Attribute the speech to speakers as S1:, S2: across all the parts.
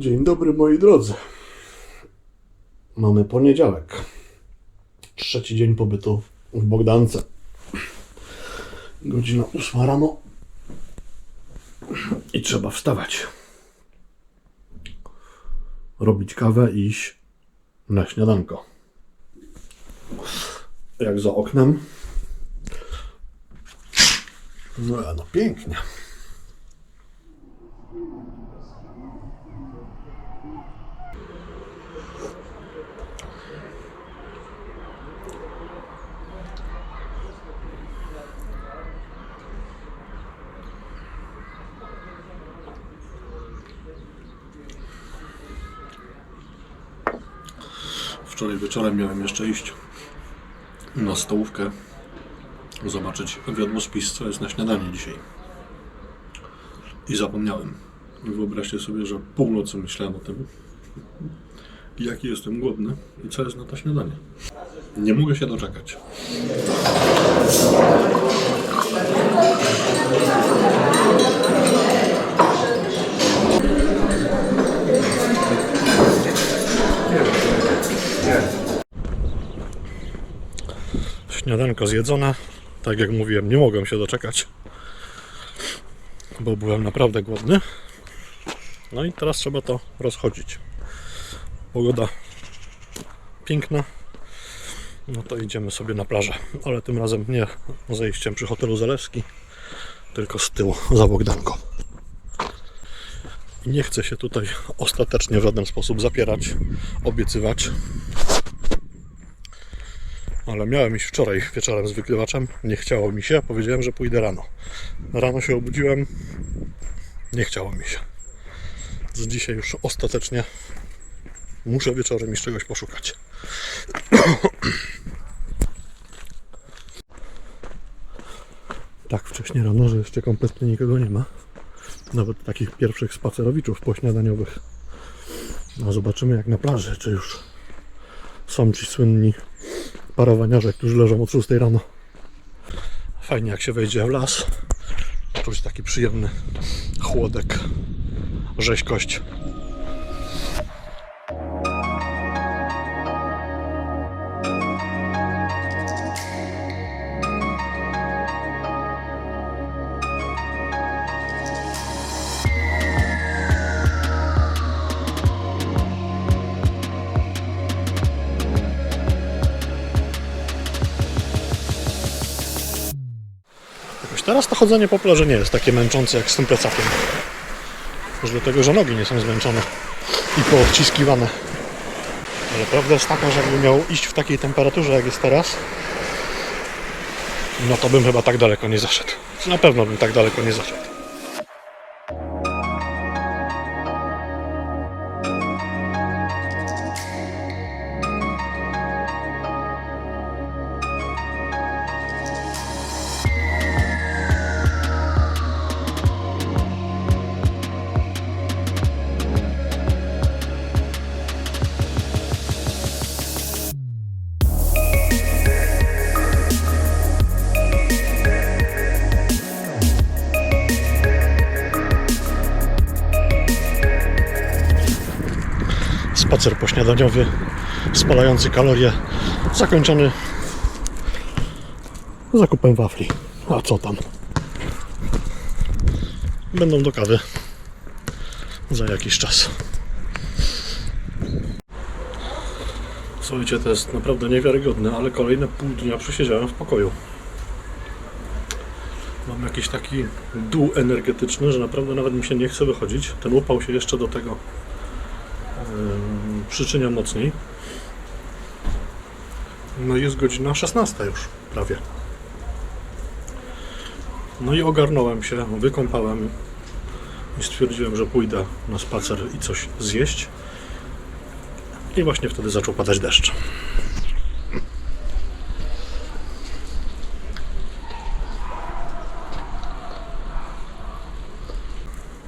S1: Dzień dobry moi drodzy. Mamy poniedziałek. Trzeci dzień pobytu w Bogdance. Godzina ósma rano. I trzeba wstawać. Robić kawę i iść na śniadanko. Jak za oknem. No, no pięknie. Wczoraj wieczorem miałem jeszcze iść na stołówkę, zobaczyć wiodłospis, co jest na śniadanie dzisiaj. I zapomniałem. Wyobraźcie sobie, że północy myślałem o tym, jaki jestem głodny i co jest na to śniadanie. Nie mogę się doczekać. Śniadanko zjedzone. Tak jak mówiłem, nie mogłem się doczekać, bo byłem naprawdę głodny. No i teraz trzeba to rozchodzić. Pogoda piękna. No to idziemy sobie na plażę, ale tym razem nie zejściem przy hotelu Zalewski, tylko z tyłu za Bogdanką. Nie chcę się tutaj ostatecznie w żaden sposób zapierać, obiecywać, ale miałem iść wczoraj wieczorem z wykrywaczem. Nie chciało mi się. Powiedziałem, że pójdę rano. Rano się obudziłem. Nie chciało mi się. Z dzisiaj już ostatecznie muszę wieczorem iść czegoś poszukać. tak wcześnie rano, że jeszcze kompletnie nikogo nie ma. Nawet takich pierwszych spacerowiczów pośniadaniowych. No zobaczymy jak na plaży, czy już są ci słynni parowaniarze, którzy leżą od 6 rano. Fajnie jak się wejdzie w las. Czuć taki przyjemny chłodek, rzeźkość. Teraz to chodzenie po plaży nie jest takie męczące jak z tym plecakiem. Już dlatego, że nogi nie są zmęczone i poodciskiwane. Ale prawda jest taka, że jakbym miał iść w takiej temperaturze jak jest teraz, no to bym chyba tak daleko nie zaszedł. Na pewno bym tak daleko nie zaszedł. Spacer pośniadaniowy spalający kalorie zakończony zakupem wafli. A co tam? Będą do kawy za jakiś czas. Słuchajcie, to jest naprawdę niewiarygodne, ale kolejne pół dnia przesiedziałem w pokoju. Mam jakiś taki dół energetyczny, że naprawdę nawet mi się nie chce wychodzić. Ten upał się jeszcze do tego przyczynia mocniej. No i jest godzina 16 już prawie. No i ogarnąłem się, wykąpałem i stwierdziłem, że pójdę na spacer i coś zjeść. I właśnie wtedy zaczął padać deszcz.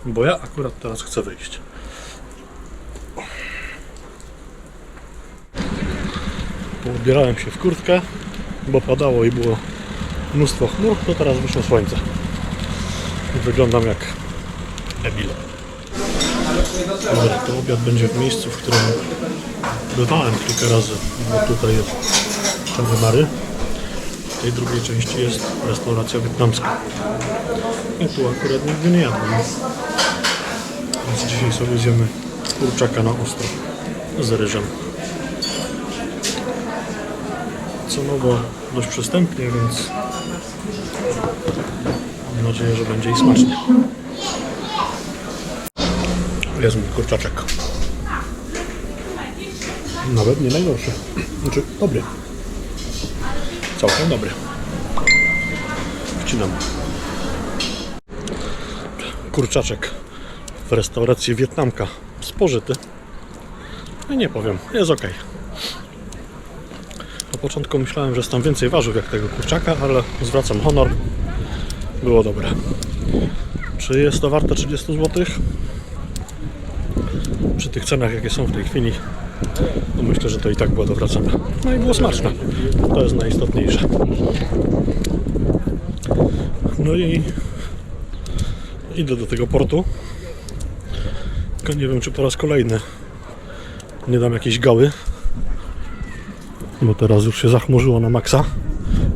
S1: Bo ja akurat teraz chcę wyjść. Ubierałem się w kurtkę, bo padało i było mnóstwo chmur, to teraz wyszło słońce. Wyglądam jak debil. Dobra, to obiad będzie w miejscu, w którym bywałem kilka razy, bo tutaj jest Czarny Mary. W tej drugiej części jest restauracja wietnamska. I tu akurat nigdy nie jadłem. Więc dzisiaj sobie zjemy kurczaka na ostro z ryżem. Cenowo dość przystępnie, więc mam nadzieję, że będzie i smacznie. Jest mój kurczaczek. Nawet nie najgorszy. Znaczy, dobry. Całkiem dobry. Wcinam. Kurczaczek w restauracji Wietnamka. Spożyty. No nie powiem, jest ok. Na początku myślałem, że jest tam więcej warzyw jak tego kurczaka, ale zwracam honor. Było dobre. Czy jest to warte 30 zł? Przy tych cenach, jakie są w tej chwili, to myślę, że to i tak było dowracane. No i było smaczne. To jest najistotniejsze. No i idę do tego portu. Tylko nie wiem, czy po raz kolejny nie dam jakiejś gały. Bo teraz już się zachmurzyło na maksa.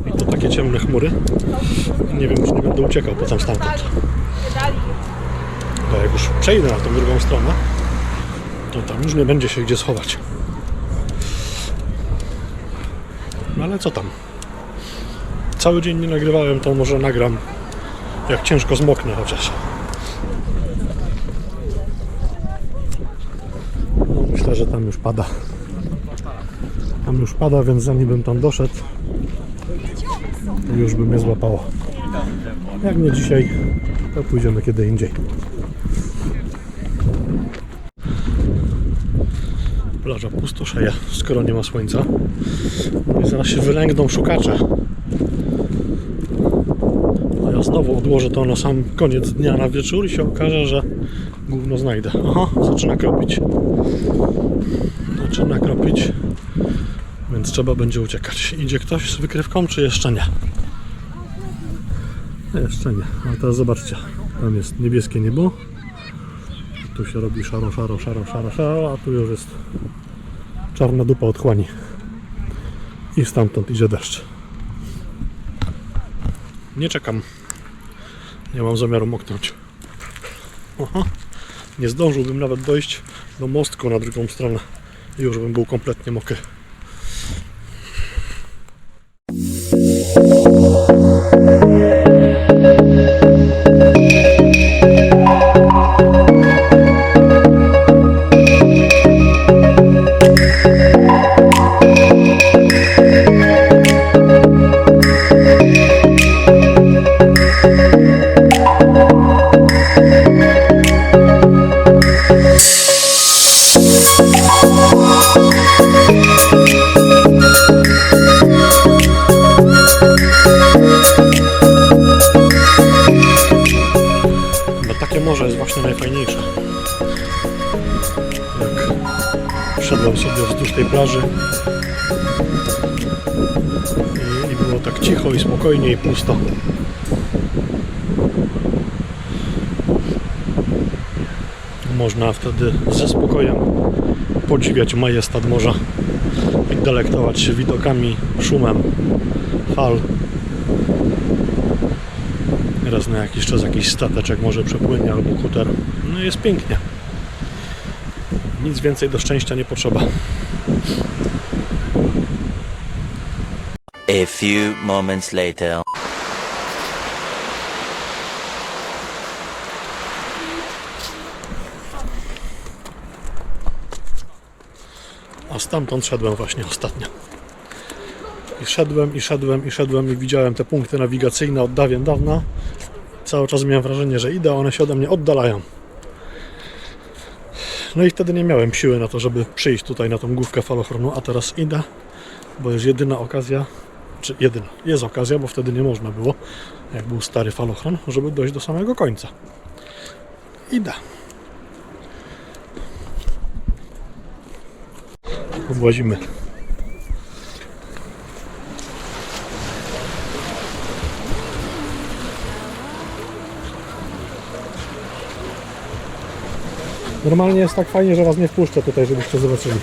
S1: I to takie ciemne chmury. Nie wiem, czy nie będę uciekał potem stamtąd. Bo jak już przejdę na tą drugą stronę, to tam już nie będzie się gdzie schować. No ale co tam? Cały dzień nie nagrywałem, to może nagram jak ciężko zmoknę chociaż. No, myślę, że tam już pada. Tam już pada, więc zanim bym tam doszedł, już by mnie złapało. Jak nie dzisiaj, to pójdziemy kiedy indziej. Plaża pustoszeje, skoro nie ma słońca. No i zaraz się wylęgną szukacze. A ja znowu odłożę to na sam koniec dnia na wieczór i się okaże, że gówno znajdę. Aha, zaczyna kropić. Zaczyna kropić, trzeba będzie uciekać. Idzie ktoś z wykrywką, czy jeszcze nie? Jeszcze nie, ale teraz zobaczcie. Tam jest niebieskie niebo. Tu się robi szaro, szaro, szaro, szaro, szaro, a tu już jest czarna dupa otchłani. I stamtąd idzie deszcz. Nie czekam. Nie mam zamiaru moknąć. Aha. Nie zdążyłbym nawet dojść do mostku na drugą stronę. Już bym był kompletnie mokry. Szedłem sobie wzdłuż tej plaży i, i było tak cicho i spokojnie i pusto. Można wtedy ze spokojem podziwiać majestat morza i delektować się widokami, szumem fal. Raz na jakiś czas jakiś stateczek może przepłynie albo kuter. No jest pięknie. Nic więcej do szczęścia nie potrzeba.
S2: A few moments later.
S1: A stamtąd szedłem właśnie ostatnio. I szedłem, i szedłem, i szedłem, i widziałem te punkty nawigacyjne od dawien dawna. Cały czas miałem wrażenie, że idę, a one się ode mnie oddalają. No i wtedy nie miałem siły na to, żeby przyjść tutaj na tą główkę falochronu, a teraz idę, bo jest jedyna okazja, czy jedyna, jest okazja, bo wtedy nie można było, jak był stary falochron, żeby dojść do samego końca. Idę. Obłazimy. Normalnie jest tak fajnie, że was nie wpuszczę tutaj, żebyście zobaczyli.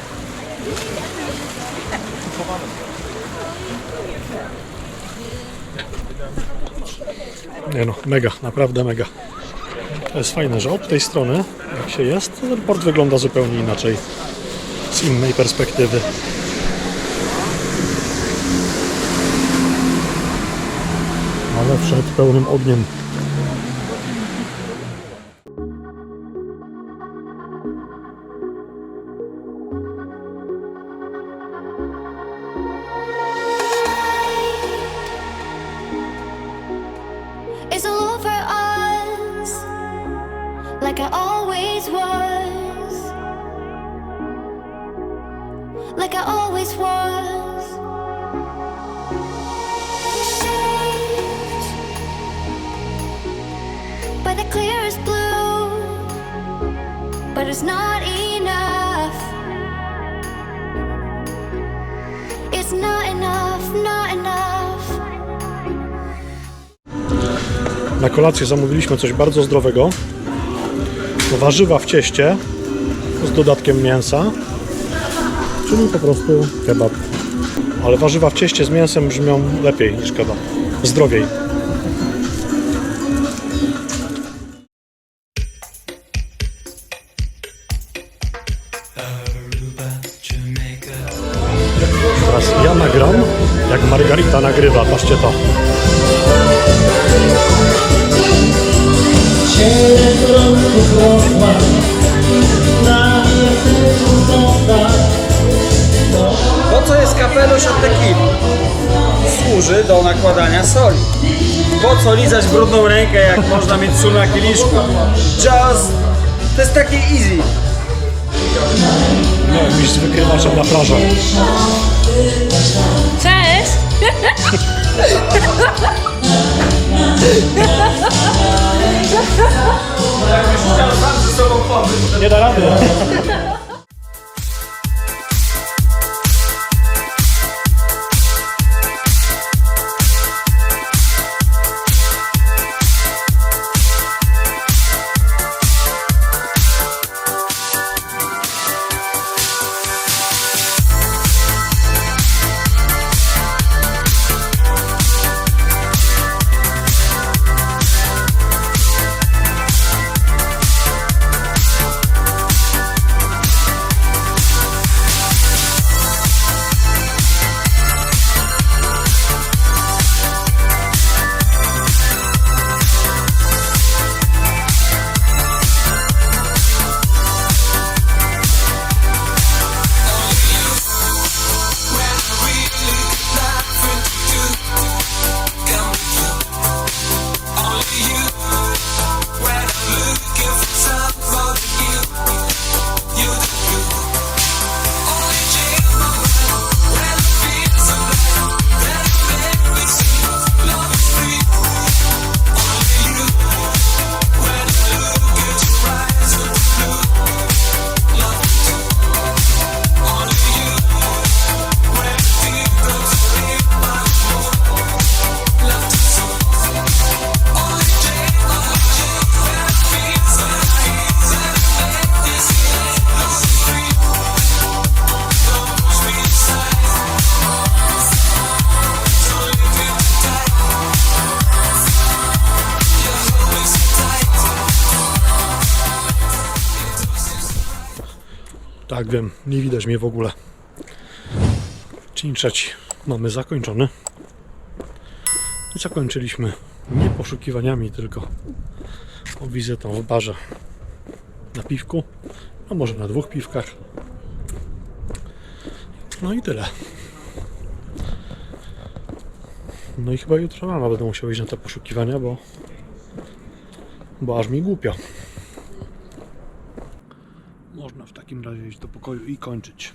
S1: Nie no, mega, naprawdę mega. To jest fajne, że od tej strony, jak się jest, ten port wygląda zupełnie inaczej, z innej perspektywy. Ale wszedł pełnym ogniem.
S3: It's not enough. It's not enough, not enough.
S1: Na kolację zamówiliśmy coś bardzo zdrowego. Warzywa w cieście z dodatkiem mięsa, czyli po prostu kebab. Ale warzywa w cieście z mięsem brzmią lepiej niż kebab. Zdrowiej.
S4: Kapelusz od tequili? Służy do nakładania soli. Po co lizać brudną rękę, jak można mieć sól na kieliszku? Just... To jest takie easy.
S1: No, mistrz wykrywaczem na plażę.
S5: Cześć!
S1: Nie da rady. Tak, wiem, nie widać mnie w ogóle. Dzień trzeci mamy zakończony. I zakończyliśmy nie poszukiwaniami, tylko o wizytą w barze na piwku, a może na dwóch piwkach. No i tyle. No i chyba jutro rano będę musiał iść na te poszukiwania, bo, bo aż mi głupio. Można w takim razie iść do pokoju i kończyć.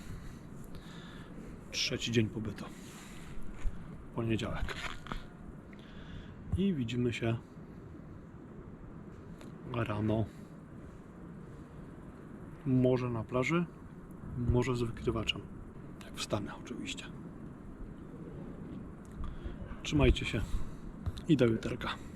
S1: Trzeci dzień pobytu. Poniedziałek. I widzimy się rano. Może na plaży, może z wykrywaczem. Jak wstanę oczywiście. Trzymajcie się i do jutrka.